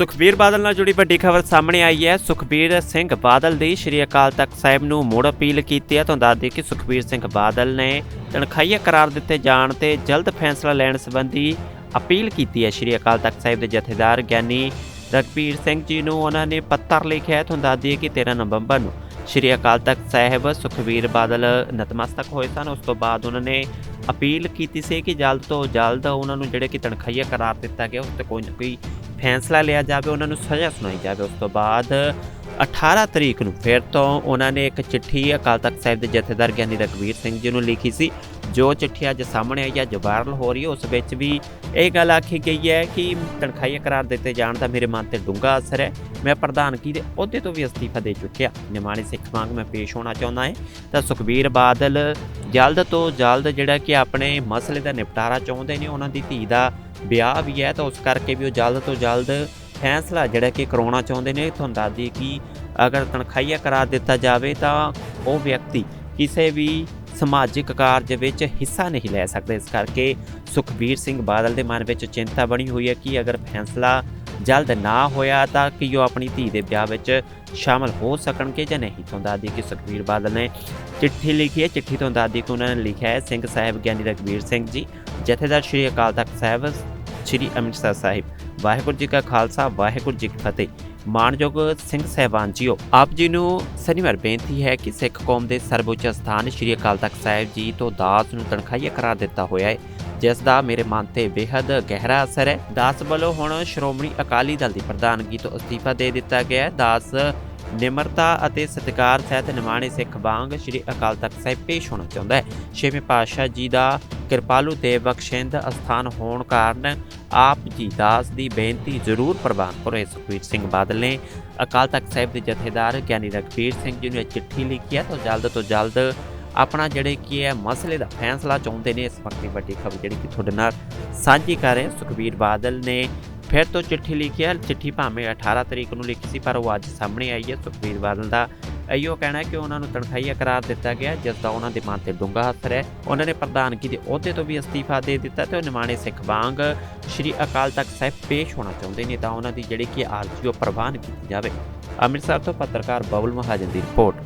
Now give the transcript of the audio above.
ਸੁਖਬੀਰ ਬਾਦਲ ਨਾਲ ਜੁੜੀ ਵੱਡੀ ਖਬਰ ਸਾਹਮਣੇ ਆਈ ਹੈ। ਸੁਖਬੀਰ ਸਿੰਘ ਬਾਦਲ ਦੀ ਸ਼੍ਰੀ ਅਕਾਲ ਤਖਤ ਸਾਹਿਬ ਨੂੰ ਮੁੜ ਅਪੀਲ ਕੀਤੀ ਹੈ। ਤੁਹਾਨੂੰ ਦੱਸ ਦਈਏ ਕਿ ਸੁਖਬੀਰ ਸਿੰਘ ਬਾਦਲ ਨੇ ਤਨਖਾਹੀਆ ਕਰਾਰ ਦਿੱਤੇ ਜਾਣ ਤੇ ਜਲਦ ਫੈਸਲਾ ਲੈਣ ਸੰਬੰਧੀ ਅਪੀਲ ਕੀਤੀ ਹੈ। ਸ਼੍ਰੀ ਅਕਾਲ ਤਖਤ ਸਾਹਿਬ ਦੇ ਜਥੇਦਾਰ ਗਿਆਨੀ ਰਗਵੀਰ ਸਿੰਘ ਜੀ ਨੂੰ ਉਹਨਾਂ ਨੇ ਪੱਤਰ ਲਿਖਿਆ ਤੁਹਾਨੂੰ ਦੱਸ ਦਈਏ ਕਿ 13 ਨਵੰਬਰ ਨੂੰ ਸ਼੍ਰੀ ਅਕਾਲ ਤਖਤ ਸਾਹਿਬ ਸੁਖਬੀਰ ਬਾਦਲ ਨਤਮਸਤਕ ਹੋਏ ਸਨ। ਉਸ ਤੋਂ ਬਾਅਦ ਉਹਨਾਂ ਨੇ ਅਪੀਲ ਕੀਤੀ ਸੀ ਕਿ ਜਲਦ ਤੋਂ ਜਲਦ ਉਹਨਾਂ ਨੂੰ ਜਿਹੜੇ ਕਿ ਤਨਖਾਹੀਆ ਕਰਾਰ ਦਿੱਤਾ ਗਿਆ, ਉਸ ਤੇ ਕੋਈ ਨਾ ਕੋਈ ਫੈਸਲਾ ਲਿਆ ਜਾਵੇ, ਉਹਨਾਂ ਨੂੰ ਸਜ਼ਾ ਸੁਣਾਈ ਜਾਵੇ। ਉਸ ਤੋਂ ਬਾਅਦ 18 ਤਰੀਕ ਨੂੰ ਫਿਰ ਤੋਂ ਉਹਨਾਂ ਨੇ ਇੱਕ ਚਿੱਠੀ ਅਕਾਲ ਤਖਤ ਸਾਹਿਬ ਦੇ ਜਥੇਦਾਰ ਗਿਆਨੀ ਰਗਵੀਰ ਸਿੰਘ ਜੀ ਨੂੰ ਲਿਖੀ ਸੀ, ਜੋ ਚਿੱਠੀ ਅੱਜ ਸਾਹਮਣੇ ਆਈ ਹੈ ਜੋ ਵਾਇਰਲ ਹੋ ਰਹੀ ਹੈ। ਉਸ ਵਿੱਚ ਵੀ ਇਹ ਗੱਲ ਆਖੀ ਗਈ ਹੈ ਕਿ ਤਨਖਾਹੀਆ ਕਰਾਰ ਦਿੱਤੇ ਜਾਣ ਦਾ ਮੇਰੇ ਮਨ ਤੇ ਡੂੰਘਾ ਅਸਰ ਹੈ। ਮੈਂ ਪ੍ਰਧਾਨਗੀ ਦੇ ਅਹੁਦੇ ਤੋਂ ਵੀ ਅਸਤੀਫਾ ਦੇ ਚੁੱਕਿਆ। ਨਿਮਾਣੀ ਸਿੱਖ ਵਾਂਗ ਮੈਂ ਪੇਸ਼ ਹੋਣਾ ਚਾਹੁੰਦਾ ਹਾਂ। ਤਾਂ ਸੁਖਬੀਰ ਬਾਦਲ ਜਲਦ ਤੋਂ ਜਲਦ ਜਿਹੜਾ ਕਿ ਆਪਣੇ ਮਸਲੇ ਦਾ ਨਿਪਟਾਰਾ ਚਾਹੁੰਦੇ ਨੇ, ਉਹਨਾਂ ਦੀ ਧੀ ਦਾ ਵਿਆਹ ਵੀ ਹੈ ਤਾਂ ਉਸ ਕਰਕੇ ਵੀ ਉਹ ਜਲਦ ਤੋਂ ਜਲਦ ਫੈਸਲਾ ਜਿਹੜਾ ਕਿ ਕਰਾਉਣਾ ਚਾਹੁੰਦੇ ਨੇ। ਤੁਹਾਨੂੰ ਦੱਸ ਦਈਏ ਕਿ ਅਗਰ ਤਨਖਾਹੀਆ ਕਰਾਰ ਦਿੱਤਾ ਜਾਵੇ ਤਾਂ ਉਹ ਵਿਅਕਤੀ ਕਿਸੇ ਵੀ ਸਮਾਜਿਕ ਕਾਰਜ ਵਿੱਚ ਹਿੱਸਾ ਨਹੀਂ ਲੈ ਸਕਦੇ। ਇਸ ਕਰਕੇ ਸੁਖਬੀਰ ਸਿੰਘ ਬਾਦਲ ਦੇ ਮਨ ਵਿੱਚ ਚਿੰਤਾ ਬਣੀ ਹੋਈ ਹੈ ਕਿ ਅਗਰ ਫੈਸਲਾ ਜਲਦ ਨਾ ਹੋਇਆ ਤਾਂ ਕਿ ਉਹ ਆਪਣੀ ਧੀ ਦੇ ਵਿਆਹ ਵਿੱਚ ਸ਼ਾਮਲ ਹੋ ਸਕਣਗੇ ਜਾਂ ਨਹੀਂ? ਤੋਂ ਦਾਦੀ ਕਿ ਸੁਖਬੀਰ ਬਾਦਲ ਨੇ ਚਿੱਠੀ ਲਿਖੀ ਹੈ। ਚਿੱਠੀ ਤੋਂ ਦਾਦੀ ਦਈਏ ਉਹਨਾਂ ਨੇ ਲਿਖਿਆ ਹੈ, ਸਿੰਘ ਸਾਹਿਬ ਗਿਆਨੀ ਰਗਵੀਰ ਸਿੰਘ ਜੀ, ਜਥੇਦਾਰ ਸ਼੍ਰੀ ਅਕਾਲ ਤਖਤ ਸਾਹਿਬ, ਸ਼੍ਰੀ ਅੰਮ੍ਰਿਤਸਰ ਸਾਹਿਬ। ਵਾਹਿਗੁਰੂ ਜੀ ਕਾ ਖਾਲਸਾ, ਵਾਹਿਗੁਰੂ ਜੀ ਕੀ ਫਤਿਹ। ਮਾਨਯੋਗ ਸਿੰਘ ਸਹਿਬਾਨ ਜੀਓ, ਆਪ ਜੀ ਨੂੰ ਸ਼ਨੀਵਾਰ ਬੇਨਤੀ ਹੈ ਕਿ ਸਿੱਖ ਕੌਮ ਦੇ ਸਰਵਉੱਚ ਸਥਾਨ ਸ਼੍ਰੀ ਅਕਾਲ ਤਖਤ ਸਾਹਿਬ ਜੀ ਤੋਂ ਦਾਸ ਨੂੰ ਤਨਖਾਹੀਆ ਕਰਾਰ ਦਿੱਤਾ ਹੋਇਆ ਹੈ। ਜਿਸ ਦਾ ਮੇਰੇ ਮਨ ਤੇ ਬੇहद ਗਹਿਰਾ ਅਸਰ ਹੈ। ਦਾਸ ਵੱਲੋਂ ਹੁਣ ਸ਼੍ਰੋਮਣੀ ਅਕਾਲੀ ਦਲ ਦੀ ਪ੍ਰਧਾਨਗੀ ਤੋਂ ਅਸਤੀਫਾ ਦੇ ਦਿੱਤਾ ਗਿਆ ਹੈ। ਦਾਸ ਨਿਮਰਤਾ ਅਤੇ ਸਤਿਕਾਰ ਸਹਿਤ ਨਿਮਾਣੇ ਸਿੱਖ ਵਾਂਗ ਸ਼੍ਰੀ ਅਕਾਲ ਤਖਤ ਸਾਹਿਬ ਪੇਸ਼ ਹੋਣਾ ਚਾਹੁੰਦਾ ਹੈ। ਛੇਵੇਂ ਪਾਤਸ਼ਾਹ ਜੀ ਦਾ ਕਿਰਪਾਲੂ ਤੇ ਬਖਸ਼ਿੰਦ ਅਸਥਾਨ ਹੋਣ ਕਾਰਨ ਆਪ ਜੀ ਦਾਸ ਦੀ ਬੇਨਤੀ ਜ਼ਰੂਰ ਪ੍ਰਵਾਨ ਕਰੋ। ਇਹ ਸੁਖਬੀਰ ਸਿੰਘ ਬਾਦਲ ਨੇ ਅਕਾਲ ਤਖਤ ਸਾਹਿਬ ਦੇ ਜਥੇਦਾਰ ਗਿਆਨੀ ਰਗਵੀਰ ਸਿੰਘ ਜੀ ਨੂੰ ਇਹ ਚਿੱਠੀ ਲਿਖੀ ਹੈ। ਤਾਂ ਜਲਦ ਤੋਂ ਜਲਦ ਆਪਣਾ ਜਿਹੜੇ ਕੀ ਹੈ ਮਸਲੇ ਦਾ ਫੈਸਲਾ ਚਾਹੁੰਦੇ ਨੇ ਇਸ ਵਕਤ ਦੀ ਵੱਡੀ ਖਬਰ ਜਿਹੜੀ ਕਿ ਤੁਹਾਡੇ ਨਾਲ ਸਾਂਝੀ ਕਰ ਰਹੇ ਸੁਖਬੀਰ ਬਾਦਲ ਨੇ ਫਿਰ ਤੋਂ ਚਿੱਠੀ ਲਿਖੀ ਹੈ। ਚਿੱਠੀ ਭਾਵੇਂ 18 ਤਰੀਕ ਨੂੰ ਲਿਖੀ ਸੀ, ਪਰ ਉਹ ਅੱਜ ਸਾਹਮਣੇ ਆਈ ਹੈ। ਸੁਖਬੀਰ ਬਾਦਲ ਦਾ ਇਹੋ ਕਹਿਣਾ ਹੈ ਕਿ ਉਹਨਾਂ ਨੂੰ ਤਨਖਾਹੀਆ ਕਰਾਰ ਦਿੱਤਾ ਗਿਆ ਜਿਸ ਦਾ ਉਹਨਾਂ ਦੇ ਮਨ ਤੇ ਡੂੰਘਾ ਅਸਰ ਹੈ। ਉਹਨਾਂ ਨੇ ਪ੍ਰਧਾਨਗੀ ਦੇ ਅਹੁਦੇ ਤੋਂ ਵੀ ਅਸਤੀਫਾ ਦੇ ਦਿੱਤਾ ਤੇ ਉਹ ਨਿਮਾਣੇ ਸਿੱਖ ਵਾਂਗ ਸ਼੍ਰੀ ਅਕਾਲ ਤਖਤ ਸਾਹਿਬ ਪੇਸ਼ ਹੋਣਾ ਚਾਹੁੰਦੇ ਨੇ ਤਾਂ ਉਹਨਾਂ ਦੀ ਜਿਹੜੀ ਕਿ ਆਰਜ਼ੂ ਉਹ ਪ੍ਰਵਾਨ ਕੀਤੀ ਜਾਵੇ। ਅੰਮ੍ਰਿਤਸਰ ਤੋਂ ਪੱਤਰਕਾਰ ਬਬਲ ਮਹਾਜਨ ਦੀ ਰਿਪੋਰਟ।